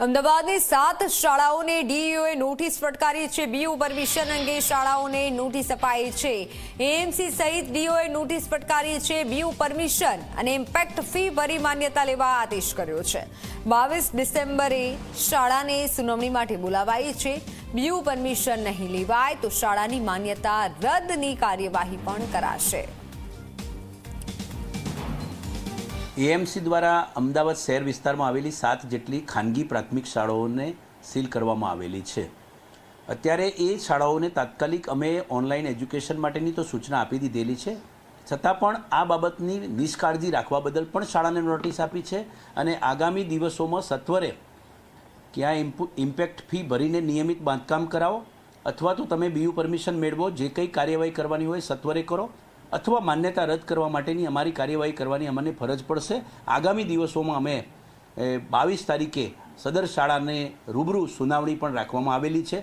અમદાવાદની સાત શાળાઓને ડીઈઓએ નોટિસ ફટકારી છે. બીયુ પરમિશન અંગે શાળાઓને નોટિસ અપાઈ છે. એએમસી સહિત ડીઓએ નોટિસ ફટકારી છે. બીયુ પરમિશન અને ઇમ્પેક્ટ ફી ભરી માન્યતા લેવા આદેશ કર્યો છે. બાવીસ ડિસેમ્બરે શાળાને સુનાવણી માટે બોલાવાઈ છે. બીયુ પરમિશન નહીં લેવાય તો શાળાની માન્યતા રદની કાર્યવાહી પણ કરાશે. એએમસી દ્વારા અમદાવાદ શહેર વિસ્તારમાં આવેલી સાત જેટલી ખાનગી પ્રાથમિક શાળાઓને સીલ કરવામાં આવેલી છે. અત્યારે એ શાળાઓને તાત્કાલિક અમે ઓનલાઈન એજ્યુકેશન માટેની તો સૂચના આપી દીધેલી છે. છતાં પણ આ બાબતની નિષ્કાળજી રાખવા બદલ પણ શાળાને નોટિસ આપી છે અને આગામી દિવસોમાં સત્વરે ક્યાં ઇમ્પુ, ઇમ્પેક્ટ ફી ભરીને નિયમિત બાંધકામ કરાવો અથવા તો તમે બીયુ પરમિશન મેળવો, જે કંઈ કાર્યવાહી કરવાની હોય સત્વરે કરો. અથવા માન્યતા રદ કરવા માટેની અમારી કાર્યવાહી કરવાની અમને ફરજ પડશે. આગામી દિવસોમાં અમે બાવીસ તારીખે સદર શાળાને રૂબરૂ સુનાવણી પણ રાખવામાં આવેલી છે.